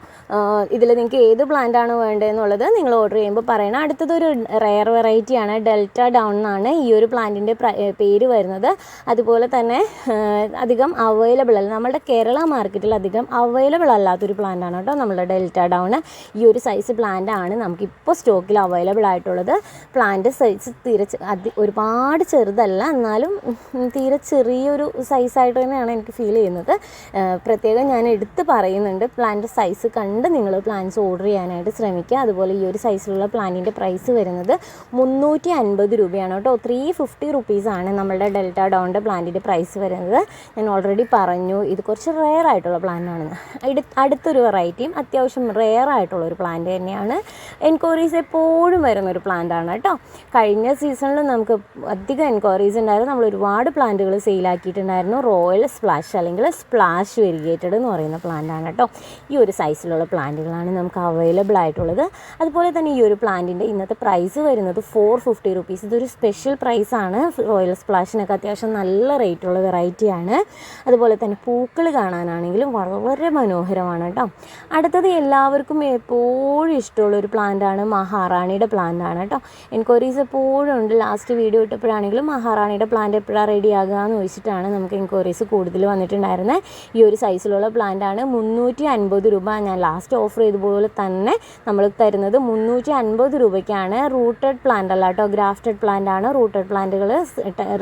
ഇതിൽ നിങ്ങൾക്ക് ഏത് പ്ലാന്റ് ആണ് വേണ്ടതെന്നുള്ളത് നിങ്ങൾ ഓർഡർ ചെയ്യുമ്പോൾ പറയണം. അടുത്തതൊരു റെയർ വെറൈറ്റിയാണ് ഡെൽറ്റ ഡൗൺ എന്നാണ് ഈ ഒരു പ്ലാന്റിന്റെ പേര് വരുന്നത്. അതുപോലെ തന്നെ അധികം അവൈലബിൾ അല്ല. നമ്മുടെ കേരള മാർക്കറ്റിൽ അധികം അവൈലബിൾ അല്ലാത്തൊരു പ്ലാന്റ് ആണ് കേട്ടോ നമ്മുടെ ഡെൽറ്റ ഡൗൺ ഈ ഒരു സൈസ് പ്ലാന്റ് ആണ് നമുക്കിപ്പോൾ സ്റ്റോക്കിൽ അവൈലബിൾ ആയിട്ടുള്ളത്. പ്ലാന്റ് സൈസ് തീരെ അതി ഒരുപാട് ചെറുതല്ല. എന്നാലും തീരെ ചെറിയൊരു സൈസായിട്ട് തന്നെയാണ് എനിക്ക് ഫീൽ ചെയ്യുന്നത്. പ്രത്യേകം ഞാൻ എടുത്ത് പറയുന്നുണ്ട്. പ്ലാന്റ് സൈസ് കണ്ട് നിങ്ങൾ പ്ലാൻസ് ഓർഡർ ചെയ്യാനായിട്ട് ശ്രമിക്കുക. അതുപോലെ ഈ ഒരു സൈസിലുള്ള പ്ലാന്റിന്റെ പ്രൈസ് വരുന്നത് മുന്നൂറ്റി അൻപത് രൂപയാണ് കേട്ടോ. ത്രീ ഫിഫ്റ്റി റുപ്പീസാണ് നമ്മളുടെ ഡെൽറ്റ ഡോണിന്റെ പ്ലാന്റിന്റെ പ്രൈസ് വരുന്നത്. ഞാൻ ഓൾറെഡി പറഞ്ഞു ഇത് കുറച്ച് റെയർ ആയിട്ടുള്ള പ്ലാന്റാണ് അടുത്തൊരു വെറൈറ്റിയും അത്യാവശ്യം റെയർ ആയിട്ടുള്ള ഒരു പ്ലാന്റ് തന്നെയാണ്. എൻക്വയറീസ് എപ്പോഴും വരുന്ന ഒരു പ്ലാന്റാണ് കേട്ടോ. കഴിഞ്ഞ സീസണിൽ നമുക്ക് അധികം എൻക്വയറീസ് ഉണ്ടായിരുന്നു. നമ്മൾ ഒരുപാട് പ്ലാന്റുകൾ സെയിലാക്കിയിട്ടുണ്ടായിരുന്നു റോയൽ സ്പ്ലാഷ് അല്ലെങ്കിൽ സ്പ്ലാഷ് വെരിഗേറ്റഡ് എന്ന് പറയുന്ന പ്ലാന്റാണ് കേട്ടോ. ഈ ഒരു സൈസിലുള്ള പ്ലാന്റുകളാണ് നമുക്ക് അവൈലബിൾ ആയിട്ടുള്ളത്. അതുപോലെ തന്നെ ഈ ഒരു പ്ലാന്റിന്റെ ഇന്നത്തെ പ്രൈസ് വരുന്നത് ഫോർ ഫിഫ്റ്റി റുപ്പീസ് ഇതൊരു സ്പെഷ്യൽ പ്രൈസാണ് റോയൽ സ്പ്ലാഷിനൊക്കെ അത്യാവശ്യം നല്ല റേറ്റുള്ള വെറൈറ്റിയാണ് അതുപോലെ തന്നെ പൂക്കൾ കാണാനാണെങ്കിലും വളരെ മനോഹരമാണ് കേട്ടോ. അടുത്തത് എല്ലാവർക്കും എപ്പോഴും ഇഷ്ടമുള്ള ഒരു പ്ലാന്റാണ് മഹാറാണിയുടെ പ്ലാന്റ് ആണ് കേട്ടോ. എൻക്വയറീസ് എപ്പോഴും ഉണ്ട്. ലാസ്റ്റ് വീഡിയോ ഇട്ടപ്പോഴാണെങ്കിലും മഹാറാണിയുടെ പ്ലാന്റ് എപ്പോഴാണ് റെഡി ആകുക എന്ന് ചോദിച്ചിട്ടാണ് നമുക്ക് എൻക്വയറീസ് കൂടുതൽ വന്നിട്ടുണ്ടായിരുന്നത്. ഈ ഒരു സൈസിലുള്ള പ്ലാന്റ് ആണ് മുന്നൂറ്റി അൻപത് ഞാൻ ലാസ്റ്റ് ഓഫർ ചെയ്തതുപോലെ തന്നെ നമ്മൾ തരുന്നത് മുന്നൂറ്റി അൻപത് രൂപയ്ക്കാണ്. റൂട്ടഡ് പ്ലാന്റ് അല്ല കേട്ടോ ഗ്രാഫ്റ്റഡ് പ്ലാന്റ് ആണ്. റൂട്ടഡ് പ്ലാന്റുകൾ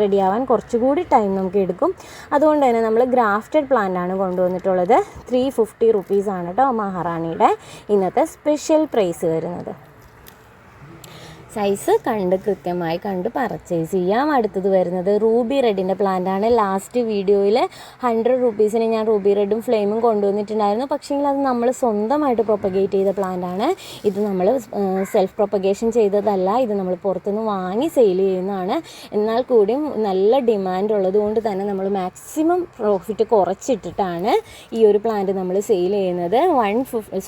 റെഡി ആവാൻ കുറച്ചുകൂടി ടൈം നമുക്ക് എടുക്കും. അതുകൊണ്ട് തന്നെ നമ്മൾ ഗ്രാഫ്റ്റഡ് പ്ലാന്റ് ആണ് കൊണ്ടുവന്നിട്ടുള്ളത്. ത്രീ ഫിഫ്റ്റി റുപ്പീസാണ് കേട്ടോ മഹാറാണിയുടെ ഇന്നത്തെ സ്പെഷ്യൽ പ്രൈസ് വരുന്നത്. സൈസ് കണ്ട് കൃത്യമായി കണ്ട് പർച്ചേസ് ചെയ്യാം. അടുത്തത് വരുന്നത് റൂബി റെഡിന്റെ പ്ലാന്റ് ആണ്. ലാസ്റ്റ് വീഡിയോയിൽ ഹൺഡ്രഡ് റുപ്പീസിന് ഞാൻ റൂബി റെഡും ഫ്ലെയിമും കൊണ്ടുവന്നിട്ടുണ്ടായിരുന്നു. പക്ഷേങ്കിൽ അത് നമ്മൾ സ്വന്തമായിട്ട് പ്രൊപ്പഗേറ്റ് ചെയ്ത പ്ലാന്റ് ആണ്. ഇത് നമ്മൾ സെൽഫ് പ്രൊപ്പഗേഷൻ ചെയ്തതല്ല. ഇത് നമ്മൾ പുറത്തുനിന്ന് വാങ്ങി സെയിൽ ചെയ്യുന്നതാണ്. എന്നാൽ കൂടിയും നല്ല ഡിമാൻഡ് ഉള്ളതുകൊണ്ട് തന്നെ നമ്മൾ മാക്സിമം പ്രോഫിറ്റ് കുറച്ചിട്ടിട്ടാണ് ഈ ഒരു പ്ലാന്റ് നമ്മൾ സെയിൽ ചെയ്യുന്നത്. വൺ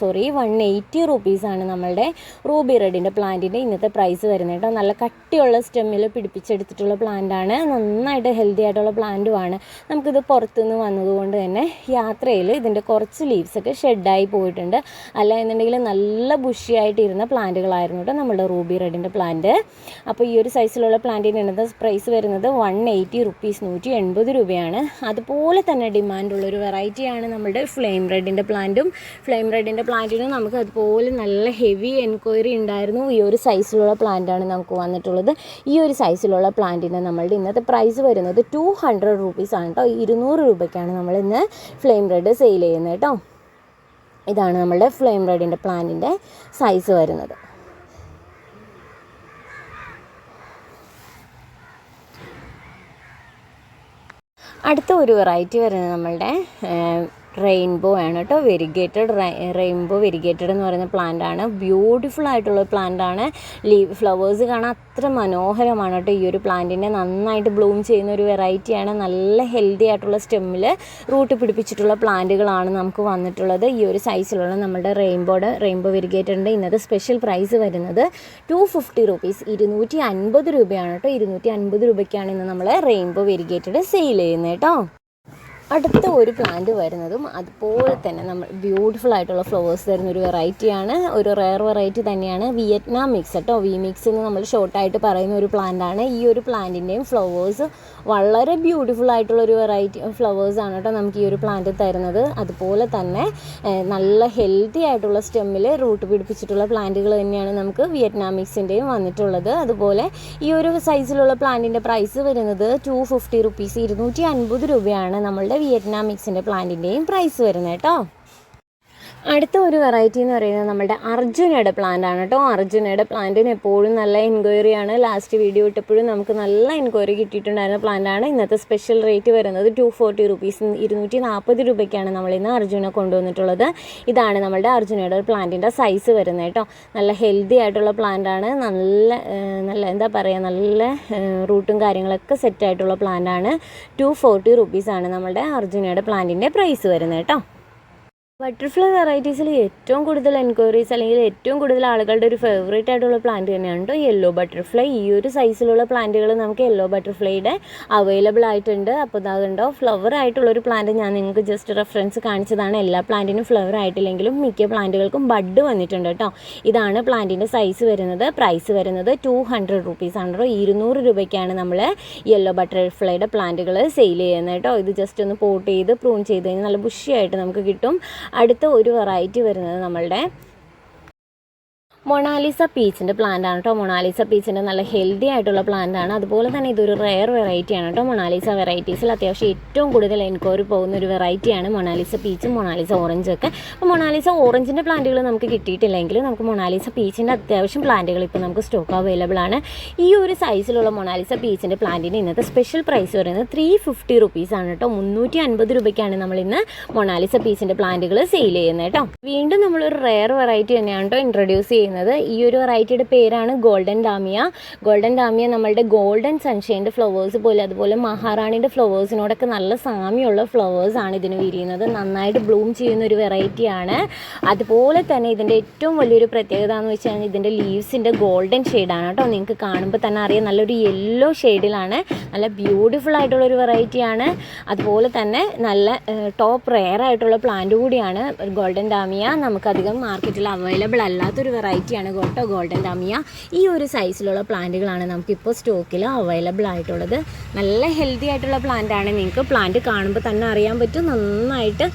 സോറി വൺ എയ്റ്റി റുപ്പീസാണ് നമ്മളുടെ റൂബി റെഡിന്റെ പ്ലാന്റിന്റെ ഇന്നത്തെ പ്രൈസ് വരുന്നത് കേട്ടോ. നല്ല കട്ടിയുള്ള സ്റ്റെമ്മിൽ പിടിപ്പിച്ചെടുത്തിട്ടുള്ള പ്ലാന്റ് ആണ്. നന്നായിട്ട് ഹെൽത്തി ആയിട്ടുള്ള പ്ലാന്റുമാണ് നമുക്കിത് പുറത്തുനിന്ന് വന്നതുകൊണ്ട് തന്നെ യാത്രയിൽ ഇതിന്റെ കുറച്ച് ലീവ്സൊക്കെ ഷെഡായി പോയിട്ടുണ്ട്. അല്ല എന്നുണ്ടെങ്കിൽ നല്ല ബുഷിയായിട്ടിരുന്ന പ്ലാന്റുകളായിരുന്നു കേട്ടോ നമ്മുടെ റൂബി റെഡിന്റെ പ്ലാന്റ് അപ്പോൾ ഈ ഒരു സൈസിലുള്ള ഇന്നത്തെ പ്രൈസ് വരുന്നത് വൺ എയ്റ്റി റുപ്പീസ് നൂറ്റി എൺപത് രൂപയാണ്. അതുപോലെ തന്നെ ഡിമാൻഡുള്ളൊരു വെറൈറ്റിയാണ് നമ്മുടെ ഫ്ലെയിം റെഡിന്റെ പ്ലാന്റും ഫ്ലെയിം റെഡിന്റെ പ്ലാന്റിനും നമുക്ക് അതുപോലെ നല്ല ഹെവി എൻക്വയറി ഉണ്ടായിരുന്നു ഈ ഒരു സൈസിലുള്ള പ്ലാന്റാണ് നമുക്ക് വന്നിട്ടുള്ളത്. ഈ ഒരു സൈസിലുള്ള പ്ലാന്റിന് നമ്മളുടെ ഇന്നത്തെ പ്രൈസ് വരുന്നത് ടു ഹൺഡ്രഡ് റുപ്പീസാണ് കേട്ടോ ഇരുന്നൂറ് രൂപയ്ക്കാണ് നമ്മൾ ഇന്ന് ഫ്ലെയിം റെഡ് സെയിൽ ചെയ്യുന്നത് കേട്ടോ ഇതാണ് നമ്മളുടെ ഫ്ലെയിം റെഡിന്റെ പ്ലാന്റിന്റെ സൈസ് വരുന്നത്. അടുത്ത ഒരു വെറൈറ്റി വരുന്നത് നമ്മളുടെ റെയിൻബോ ആണ് കേട്ടോ. വെരിഗേറ്റഡ് റെയിൻബോ വെരിഗേറ്റഡ് എന്ന് പറയുന്ന പ്ലാന്റ് ആണ്. ബ്യൂട്ടിഫുൾ ആയിട്ടുള്ള പ്ലാന്റ് ആണ്. ലീവ് ഫ്ലവേഴ്സ് കാണാൻ അത്ര മനോഹരമാണ് കേട്ടോ ഈ ഒരു പ്ലാന്റിനെ നന്നായിട്ട് ബ്ലൂം ചെയ്യുന്ന ഒരു വെറൈറ്റിയാണ് നല്ല ഹെൽത്തി ആയിട്ടുള്ള സ്റ്റെമ്മിൽ റൂട്ട് പിടിപ്പിച്ചിട്ടുള്ള പ്ലാന്റുകളാണ് നമുക്ക് വന്നിട്ടുള്ളത്. ഈ ഒരു സൈസിലുള്ള നമ്മുടെ റെയിൻബോയുടെ റെയിൻബോ വെരിഗേറ്റഡിന്റെ ഇന്നത്തെ സ്പെഷ്യൽ പ്രൈസ് വരുന്നത് ടു ഫിഫ്റ്റി റുപ്പീസ് ഇരുന്നൂറ്റി അൻപത് രൂപയാണ് കേട്ടോ. ഇരുന്നൂറ്റി അൻപത് രൂപയ്ക്കാണ് ഇന്ന് നമ്മൾ റെയിൻബോ വെരിഗേറ്റഡ് സെയിൽ ചെയ്യുന്നത് കേട്ടോ. അടുത്ത ഒരു പ്ലാന്റ് വരുന്നതും അതുപോലെ തന്നെ നമ്മൾ ബ്യൂട്ടിഫുൾ ആയിട്ടുള്ള ഫ്ലവേഴ്സ് തരുന്ന ഒരു വെറൈറ്റിയാണ് ഒരു റെയർ വെറൈറ്റി തന്നെയാണ്. വിയറ്റ്നാം മിക്സ് കേട്ടോ വി മിക്സ് എന്ന് നമ്മൾ ഷോർട്ടായിട്ട് പറയുന്ന ഒരു പ്ലാന്റാണ് ഈ ഒരു പ്ലാന്റിന്റെയും ഫ്ലവേഴ്സ് വളരെ ബ്യൂട്ടിഫുൾ ആയിട്ടുള്ള ഒരു വെറൈറ്റി ആണ് കേട്ടോ നമുക്ക് ഈ ഒരു പ്ലാന്റ് തരുന്നത്. അതുപോലെ തന്നെ നല്ല ഹെൽത്തി ആയിട്ടുള്ള സ്റ്റെമ്മിൽ റൂട്ട് പിടിപ്പിച്ചിട്ടുള്ള പ്ലാന്റുകൾ തന്നെയാണ് നമുക്ക് വിയറ്റ്നാം മിക്സിന്റെയും വന്നിട്ടുള്ളത്. അതുപോലെ ഈ ഒരു സൈസിലുള്ള പ്ലാന്റിന്റെ പ്രൈസ് വരുന്നത് ടു ഫിഫ്റ്റി റുപ്പീസ് ഇരുന്നൂറ്റി അൻപത് രൂപയാണ് നമ്മളുടെ വിയറ്റ്നാം മിക്സിന്റെ പ്ലാന്റിന്റെയും പ്രൈസ് വരുന്നത് കേട്ടോ അടുത്ത ഒരു വെറൈറ്റി എന്ന് പറയുന്നത് നമ്മുടെ അർജുനയുടെ പ്ലാന്റ് ആണ് കേട്ടോ. അർജുനയുടെ പ്ലാന്റിന് എപ്പോഴും നല്ല എൻക്വയറി ആണ്. ലാസ്റ്റ് വീഡിയോ ഇട്ടപ്പോഴും നമുക്ക് നല്ല എൻക്വയറി കിട്ടിയിട്ടുണ്ടായിരുന്ന പ്ലാന്റ് ആണ്. ഇന്നത്തെ സ്പെഷ്യൽ റേറ്റ് വരുന്നത് ടു ഫോർട്ടി റുപ്പീസ് ഇരുന്നൂറ്റി നാൽപ്പത് രൂപയ്ക്കാണ് നമ്മൾ ഇന്ന് അർജുന കൊണ്ടുവന്നിട്ടുള്ളത്. ഇതാണ് നമ്മുടെ അർജുനയുടെ പ്ലാന്റിന്റെ സൈസ് വരുന്നത് കേട്ടോ. നല്ല ഹെൽത്തി ആയിട്ടുള്ള പ്ലാന്റ് ആണ്. നല്ല നല്ല എന്താ പറയുക നല്ല റൂട്ടും കാര്യങ്ങളൊക്കെ സെറ്റ് ആയിട്ടുള്ള പ്ലാന്റ് ആണ്. ടു ഫോർട്ടി റുപ്പീസാണ് നമ്മുടെ അർജുനയുടെ പ്ലാന്റിന്റെ പ്രൈസ് വരുന്നത് കേട്ടോ. ബട്ടർഫ്ലൈ വെറൈറ്റീസിൽ ഏറ്റവും കൂടുതൽ എൻക്വയറീസ് അല്ലെങ്കിൽ ഏറ്റവും കൂടുതൽ ആളുകളുടെ ഒരു ഫേവറേറ്റ് ആയിട്ടുള്ള പ്ലാന്റ് തന്നെയാണ് യെല്ലോ ബട്ടർഫ്ലൈ ഈ ഒരു സൈസിലുള്ള പ്ലാന്റുകൾ നമുക്ക് യെല്ലോ ബട്ടർഫ്ലൈയുടെ അവൈലബിൾ ആയിട്ടുണ്ട്. അപ്പോൾ ഇതാകുണ്ടോ ഫ്ലവർ ആയിട്ടുള്ള ഒരു പ്ലാന്റ് ഞാൻ നിങ്ങൾക്ക് ജസ്റ്റ് റെഫറൻസ് കാണിച്ചതാണ്. എല്ലാ പ്ലാന്റിനും ഫ്ലവർ ആയിട്ടില്ലെങ്കിലും മിക്ക പ്ലാന്റുകൾക്കും ബഡ് വന്നിട്ടുണ്ട് കേട്ടോ. ഇതാണ് പ്ലാന്റിന്റെ സൈസ് വരുന്നത്. പ്രൈസ് വരുന്നത് ടു ഹൺഡ്രഡ് റുപ്പീസ് ആണ് കേട്ടോ ഇരുന്നൂറ് രൂപയ്ക്കാണ് നമ്മൾ യെല്ലോ ബട്ടർഫ്ലൈയുടെ പ്ലാന്റുകൾ സെയിൽ ചെയ്യുന്നത് കേട്ടോ. ഇത് ജസ്റ്റ് ഒന്ന് പോട്ട് ചെയ്ത് പ്രൂൺ ചെയ്ത് കഴിഞ്ഞാൽ നല്ല ബുഷിയായിട്ട് നമുക്ക് കിട്ടും. അടുത്ത ഒരു വെറൈറ്റി വരുന്നത് നമ്മളുടെ മൊണാലിസ പീച്ചിന്റെ പ്ലാന്റ് ആണ് കേട്ടോ മൊണാലിസ പീച്ചിന്റെ നല്ല ഹെൽത്തി ആയിട്ടുള്ള പ്ലാന്റ് ആണ്. അതുപോലെ തന്നെ ഇതൊരു റെയർ വെറൈറ്റി ആണ് കേട്ടോ മൊണാലിസ വെറൈറ്റീസിൽ അത്യാവശ്യം ഏറ്റവും കൂടുതൽ എൻക്വയറി പോകുന്ന ഒരു വെറൈറ്റിയാണ് മൊണാലിസ പീച്ചും മൊണാലിസ ഓറഞ്ചും ഒക്കെ. അപ്പോൾ മൊണാലിസ ഓറഞ്ചിന്റെ പ്ലാന്റുകൾ നമുക്ക് കിട്ടിയിട്ടില്ലെങ്കിൽ നമുക്ക് മൊണാലിസ പീച്ചിന്റെ അത്യാവശ്യം പ്ലാന്റുകൾ ഇപ്പോൾ നമുക്ക് സ്റ്റോക്ക് അവൈലബിൾ ആണ്. ഈ ഒരു സൈസിലുള്ള മൊണാലിസ പീച്ചിന്റെ പ്ലാന്റിന് ഇന്നത്തെ സ്പെഷ്യൽ പ്രൈസ് പറയുന്നത് ത്രീ ഫിഫ്റ്റി റുപ്പീസ് ആണ് കേട്ടോ മുന്നൂറ്റി അൻപത് രൂപയ്ക്കാണ് നമ്മൾ ഇന്ന് മൊണാലിസ പീച്ചിന്റെ പ്ലാന്റുകൾ സെയിൽ ചെയ്യുന്നത് കേട്ടോ വീണ്ടും നമ്മളൊരു റെയർ വെറൈറ്റി തന്നെയാണ് കേട്ടോ ഇൻട്രൊഡ്യൂസ് ചെയ്യുന്നത്. ഈ ഒരു വെറൈറ്റിയുടെ പേരാണ് ഗോൾഡൻ ഡാമിയ ഗോൾഡൻ ഡാമിയ നമ്മളുടെ ഗോൾഡൻ സൺഷൈന്റെ ഫ്ലവേഴ്സ് പോലെ അതുപോലെ മഹാറാണിയുടെ ഫ്ലവേഴ്സിനോടൊക്കെ നല്ല സാമ്യമുള്ള ഫ്ലവേഴ്സ് ആണ് ഇതിന് വിരിയുന്നത്. നന്നായിട്ട് ബ്ലൂം ചെയ്യുന്ന ഒരു വെറൈറ്റിയാണ് അതുപോലെ തന്നെ ഇതിന്റെ ഏറ്റവും വലിയൊരു പ്രത്യേകത എന്ന് വെച്ചാൽ ഇതിന്റെ ലീവ്സിന്റെ ഗോൾഡൻ ഷെയ്ഡാണ് കേട്ടോ. നിങ്ങൾക്ക് കാണുമ്പോൾ തന്നെ അറിയാം നല്ലൊരു യെല്ലോ ഷെയ്ഡിലാണ് നല്ല ബ്യൂട്ടിഫുൾ ആയിട്ടുള്ള ഒരു വെറൈറ്റിയാണ് അതുപോലെ തന്നെ നല്ല ടോപ്പ് റെയർ ആയിട്ടുള്ള പ്ലാന്റ് കൂടിയാണ് ഗോൾഡൻ ഡാമിയ നമുക്കധികം മാർക്കറ്റിൽ അവൈലബിൾ അല്ലാത്തൊരു വെറൈറ്റിയാണ് ഗോട്ടോ ഗോൾഡൻ ഡാമിയ ഈ ഒരു സൈസിലുള്ള പ്ലാന്റുകളാണ് നമുക്കിപ്പോൾ സ്റ്റോക്കിൽ അവൈലബിൾ ആയിട്ടുള്ളത്. നല്ല ഹെൽത്തി ആയിട്ടുള്ള പ്ലാന്റ് ആണ്. നിങ്ങൾക്ക് പ്ലാന്റ് കാണുമ്പോൾ തന്നെ അറിയാൻ പറ്റും. നന്നായിട്ട്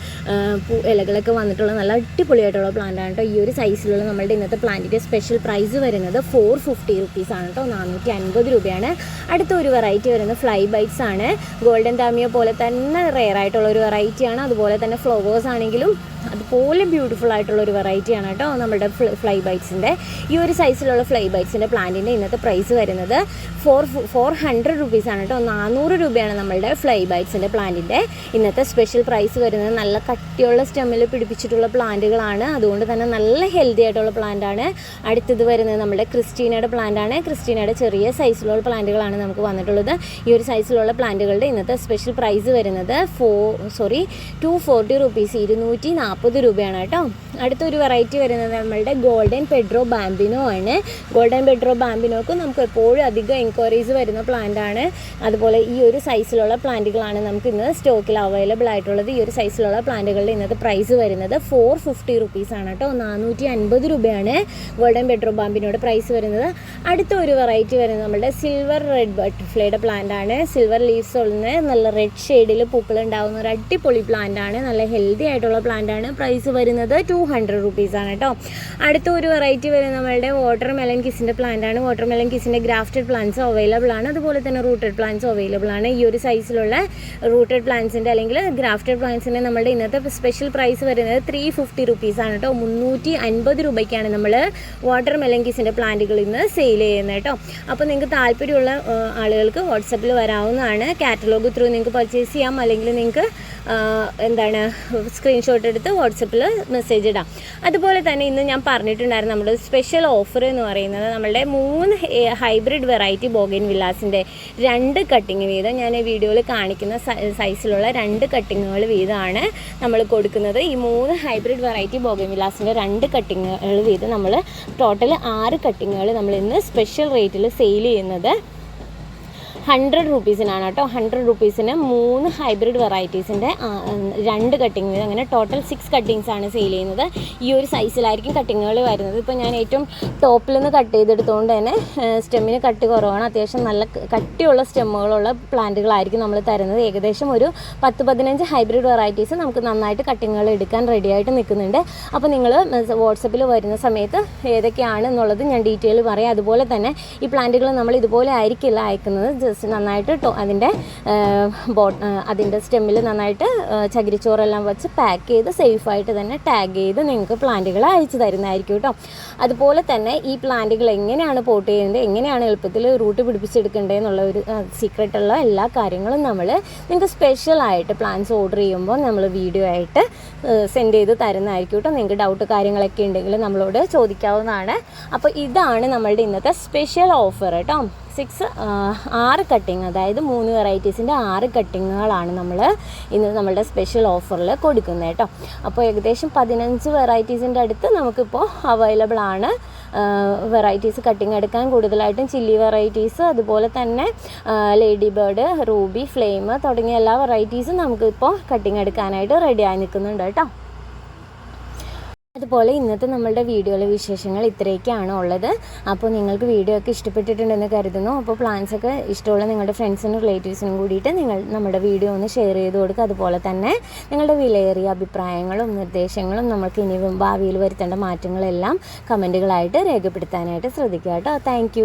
ഇലകളൊക്കെ വന്നിട്ടുള്ള നല്ല അടിപൊളിയായിട്ടുള്ള പ്ലാന്റ് ആണ് കേട്ടോ. ഈ ഒരു സൈസിലുള്ള നമ്മളുടെ ഇന്നത്തെ പ്ലാന്റിന്റെ സ്പെഷ്യൽ പ്രൈസ് വരുന്നത് ഫോർ ഫിഫ്റ്റി റുപ്പീസ് ആണ് കേട്ടോ. നാനൂറ്റി അൻപത് രൂപയാണ്. അടുത്ത ഒരു വെറൈറ്റി വരുന്നത് ഫ്ലൈ ബൈറ്റ്സ് ആണ്. ഗോൾഡൻ ഡാമിയ പോലെ തന്നെ റെയർ ആയിട്ടുള്ള ഒരു വെറൈറ്റിയാണ് അതുപോലെ തന്നെ ഫ്ലവേഴ്സ് ആണെങ്കിലും അതുപോലെ ബ്യൂട്ടിഫുൾ ആയിട്ടുള്ള ഒരു വെറൈറ്റിയാണ് കേട്ടോ നമ്മുടെ ഫ്ലൈ ബൈറ്റ്സിന്റെ ഈ ഒരു സൈസിലുള്ള ഫ്ലൈ ബൈറ്റ്സിന്റെ പ്ലാന്റിന്റെ ഇന്നത്തെ പ്രൈസ് വരുന്നത് ഫോർ ഫോർ ഹൺഡ്രഡ് റുപ്പീസാണ് കേട്ടോ നാനൂറ് രൂപയാണ് നമ്മളുടെ ഫ്ലൈ ബൈറ്റ്സിന്റെ പ്ലാന്റിന്റെ ഇന്നത്തെ സ്പെഷ്യൽ പ്രൈസ് വരുന്നത് നല്ല കട്ടിയുള്ള സ്റ്റെമ്മിൽ പിടിപ്പിച്ചിട്ടുള്ള പ്ലാന്റുകളാണ് അതുകൊണ്ട് തന്നെ നല്ല ഹെൽത്തി ആയിട്ടുള്ള പ്ലാന്റാണ് അടുത്തത് വരുന്നത് നമ്മുടെ ക്രിസ്റ്റീനയുടെ പ്ലാന്റാണ് ക്രിസ്റ്റീനയുടെ ചെറിയ സൈസിലുള്ള പ്ലാന്റുകളാണ് നമുക്ക് വന്നിട്ടുള്ളത്. ഈ ഒരു സൈസിലുള്ള പ്ലാന്റുകളുടെ ഇന്നത്തെ സ്പെഷ്യൽ പ്രൈസ് വരുന്നത് ഫോ സോറി ടു ഫോർട്ടി റുപ്പീസ് ഇരുന്നൂറ്റി നാൽപ്പത് രൂപയാണ് കേട്ടോ അടുത്തൊരു വെറൈറ്റി വരുന്നത് നമ്മളുടെ ഗോൾഡൻ പെഡ്രോ ബാമ്പിനോ ആണ്. ഗോൾഡൻ ബെഡ്രോ ബാമ്പിനോക്ക് നമുക്ക് എപ്പോഴും അധികം എൻക്വയറീസ് വരുന്ന പ്ലാന്റ് ആണ്. അതുപോലെ ഈ ഒരു സൈസിലുള്ള പ്ലാന്റുകളാണ് നമുക്ക് ഇന്ന് സ്റ്റോക്കിൽ അവൈലബിൾ ആയിട്ടുള്ളത്. ഈ ഒരു സൈസിലുള്ള പ്ലാന്റുകളുടെ ഇന്നത്തെ പ്രൈസ് വരുന്നത് ഫോർ ഫിഫ്റ്റി റുപ്പീസ് ആണ് കേട്ടോ. നാനൂറ്റി അൻപത് രൂപയാണ് ഗോൾഡൻ ബെഡ്രോ ബാമ്പിനോട് പ്രൈസ് വരുന്നത്. അടുത്ത ഒരു വെറൈറ്റി വരുന്നത് നമ്മുടെ സിൽവർ റെഡ് ബട്ടർഫ്ലൈയുടെ പ്ലാന്റ് ആണ്. സിൽവർ ലീവ്സ് ഉള്ള നല്ല റെഡ് ഷെയ്ഡിൽ പൂക്കൾ ഉണ്ടാകുന്ന ഒരു അടിപൊളി പ്ലാന്റ് ആണ്. നല്ല ഹെൽത്തി ആയിട്ടുള്ള പ്ലാന്റ് ആണ്. പ്രൈസ് വരുന്നത് ടു ഹൺഡ്രഡ് റുപ്പീസ് ആണ് കേട്ടോ. അടുത്ത ഒരു വെറൈറ്റി വരുന്നത് നമ്മളുടെ വാട്ടർ മെലൻ കിസിന്റെ പ്ലാന്റ് ആണ്. വാട്ടർ മെലൻ കിസിന്റെ ഗ്രാഫ്റ്റഡ് പ്ലാന്റ്സ് അവൈലബിൾ ആണ്. അതുപോലെ തന്നെ റൂട്ടഡ് പ്ലാന്റ്സ് അവൈലബിൾ ആണ്. ഈ ഒരു സൈസിലുള്ള റൂട്ടഡ് പ്ലാന്റ്സിന്റെ അല്ലെങ്കിൽ ഗ്രാഫ്റ്റഡ് പ്ലാന്റ്സിന്റെ നമ്മുടെ ഇന്നത്തെ സ്പെഷ്യൽ പ്രൈസ് വരുന്നത് ത്രീ ഫിഫ്റ്റി റുപ്പീസ് ആണ് കേട്ടോ മുന്നൂറ്റി അൻപത് രൂപയ്ക്കാണ് നമ്മൾ വാട്ടർ മെലൻ കിസിന്റെ പ്ലാന്റുകൾ ഇന്ന് സെയിൽ ചെയ്യുന്നത് കേട്ടോ അപ്പോൾ നിങ്ങൾക്ക് താല്പര്യമുള്ള ആളുകൾക്ക് വാട്സപ്പിൽ വരാവുന്നതാണ്. കാറ്റലോഗ് ത്രൂ നിങ്ങൾക്ക് പർച്ചേസ് ചെയ്യാം. അല്ലെങ്കിൽ നിങ്ങൾക്ക് എന്താണ് സ്ക്രീൻഷോട്ട് എടുത്ത് വാട്സപ്പിൽ മെസ്സേജ് ഇടാം. അതുപോലെ തന്നെ ഇന്ന് ഞാൻ പറഞ്ഞിട്ടുണ്ടായിരുന്നു നമ്മുടെ സ്പെഷ്യൽ ഓഫർ എന്ന് പറയുന്നത് നമ്മളുടെ മൂന്ന് ഹൈബ്രിഡ് വെറൈറ്റി ബോഗൻ വില്ലാസിന്റെ രണ്ട് കട്ടിങ് വീതം ഞാൻ ഈ വീഡിയോയിൽ കാണിക്കുന്ന സൈസിലുള്ള രണ്ട് കട്ടിങ്ങുകൾ വീതമാണ് നമ്മൾ കൊടുക്കുന്നത്. ഈ മൂന്ന് ഹൈബ്രിഡ് വെറൈറ്റി ബോഗൻ വില്ലാസിന്റെ രണ്ട് കട്ടിങ്ങുകൾ വീതം നമ്മൾ ടോട്ടൽ ആറ് കട്ടിങ്ങുകൾ നമ്മൾ ഇന്ന് സ്പെഷ്യൽ റേറ്റിൽ സെയിൽ ചെയ്യുന്നത്. ഹൺഡ്രഡ് റുപ്പീസിനാണ് കേട്ടോ. ഹൺഡ്രഡ് റുപ്പീസിന് മൂന്ന് ഹൈബ്രിഡ് വെറൈറ്റീസിന്റെ രണ്ട് കട്ടിങ് അങ്ങനെ ടോട്ടൽ സിക്സ് കട്ടിങ്സ് ആണ് സെയിൽ ചെയ്യുന്നത്. ഈ ഒരു സൈസിലായിരിക്കും കട്ടിങ്ങുകൾ വരുന്നത്. ഇപ്പോൾ ഞാൻ ഏറ്റവും ടോപ്പിൽ നിന്ന് കട്ട് ചെയ്തെടുത്തുകൊണ്ട് തന്നെ സ്റ്റെമ്മിന് കട്ട് കുറവാണ്. അത്യാവശ്യം നല്ല കട്ടിയുള്ള സ്റ്റെമ്മുകളുള്ള പ്ലാന്റുകളായിരിക്കും നമ്മൾ തരുന്നത്. ഏകദേശം ഒരു പത്ത് പതിനഞ്ച് ഹൈബ്രിഡ് വെറൈറ്റീസ് നമുക്ക് നന്നായിട്ട് കട്ടിങ്ങുകൾ എടുക്കാൻ റെഡിയായിട്ട് നിൽക്കുന്നുണ്ട്. അപ്പോൾ നിങ്ങൾ വാട്സപ്പിൽ വരുന്ന സമയത്ത് ഏതൊക്കെയാണ് എന്നുള്ളത് ഞാൻ ഡീറ്റെയിൽ പറയാം. അതുപോലെ തന്നെ ഈ പ്ലാന്റുകൾ നമ്മൾ ഇതുപോലെ ആയിരിക്കില്ല അയക്കുന്നത്. ജസ്റ്റ് നന്നായിട്ട് അതിന്റെ ബോട്ട് അതിന്റെ സ്റ്റെമ്മിൽ നന്നായിട്ട് ചകിരിച്ചോറെല്ലാം വെച്ച് പാക്ക് ചെയ്ത് സേഫായിട്ട് തന്നെ ടാഗ് ചെയ്ത് നിങ്ങൾക്ക് പ്ലാന്റുകൾ അയച്ചു തരുന്നതായിരിക്കും കേട്ടോ അതുപോലെ തന്നെ ഈ പ്ലാന്റുകൾ എങ്ങനെയാണ് പോട്ട് ചെയ്യുന്നത് എങ്ങനെയാണ് എളുപ്പത്തിൽ റൂട്ട് പിടിപ്പിച്ചെടുക്കേണ്ടത് എന്നുള്ള ഒരു സീക്രട്ടുള്ള എല്ലാ കാര്യങ്ങളും നമ്മൾ നിങ്ങൾക്ക് സ്പെഷ്യലായിട്ട് പ്ലാൻസ് ഓർഡർ ചെയ്യുമ്പോൾ നമ്മൾ വീഡിയോ ആയിട്ട് സെൻഡ് ചെയ്ത് തരുന്നതായിരിക്കും കേട്ടോ നിങ്ങൾക്ക് ഡൗട്ട് കാര്യങ്ങളൊക്കെ ഉണ്ടെങ്കിൽ നമ്മളോട് ചോദിക്കാവുന്നതാണ്. അപ്പോൾ ഇതാണ് നമ്മളുടെ ഇന്നത്തെ സ്പെഷ്യൽ ഓഫർ കേട്ടോ സിക്സ് ആറ് കട്ടിങ് അതായത് മൂന്ന് വെറൈറ്റീസിന്റെ ആറ് കട്ടിങ്ങുകളാണ് നമ്മൾ ഇന്ന് നമ്മളുടെ സ്പെഷ്യൽ ഓഫറിൽ കൊടുക്കുന്നത് കേട്ടോ. അപ്പോൾ ഏകദേശം പതിനഞ്ച് വെറൈറ്റീസിന്റെ അടുത്ത് നമുക്കിപ്പോൾ അവൈലബിൾ ആണ് വെറൈറ്റീസ് കട്ടിങ് എടുക്കാൻ കൂടുതലായിട്ടും ചില്ലി വെറൈറ്റീസ് അതുപോലെ തന്നെ ലേഡി ബേർഡ് റൂബി ഫ്ലെയിം തുടങ്ങിയ എല്ലാ വെറൈറ്റീസും നമുക്കിപ്പോൾ കട്ടിങ് എടുക്കാനായിട്ട് റെഡിയായി നിൽക്കുന്നുണ്ട് കേട്ടോ. അതുപോലെ ഇന്നത്തെ നമ്മളുടെ വീഡിയോയിലെ വിശേഷങ്ങൾ ഇത്രയൊക്കെയാണ് ഉള്ളത്. അപ്പോൾ നിങ്ങൾക്ക് വീഡിയോ ഒക്കെ ഇഷ്ടപ്പെട്ടിട്ടുണ്ടെന്ന് കരുതുന്നു. അപ്പോൾ പ്ലാൻസ് ഒക്കെ ഇഷ്ടമുള്ള നിങ്ങളുടെ ഫ്രണ്ട്സിനും റിലേറ്റീവ്സിനും കൂടിയിട്ട് നിങ്ങൾ നമ്മുടെ വീഡിയോ ഒന്ന് ഷെയർ ചെയ്ത് കൊടുക്കുക അതുപോലെ തന്നെ നിങ്ങളുടെ വിലയേറിയ അഭിപ്രായങ്ങളും നിർദ്ദേശങ്ങളും നമുക്ക് ഇനി ഭാവിയിൽ വരുത്തേണ്ട മാറ്റങ്ങളെല്ലാം കമന്റുകളായിട്ട് രേഖപ്പെടുത്താനായിട്ട് ശ്രദ്ധിക്കുക കേട്ടോ. താങ്ക്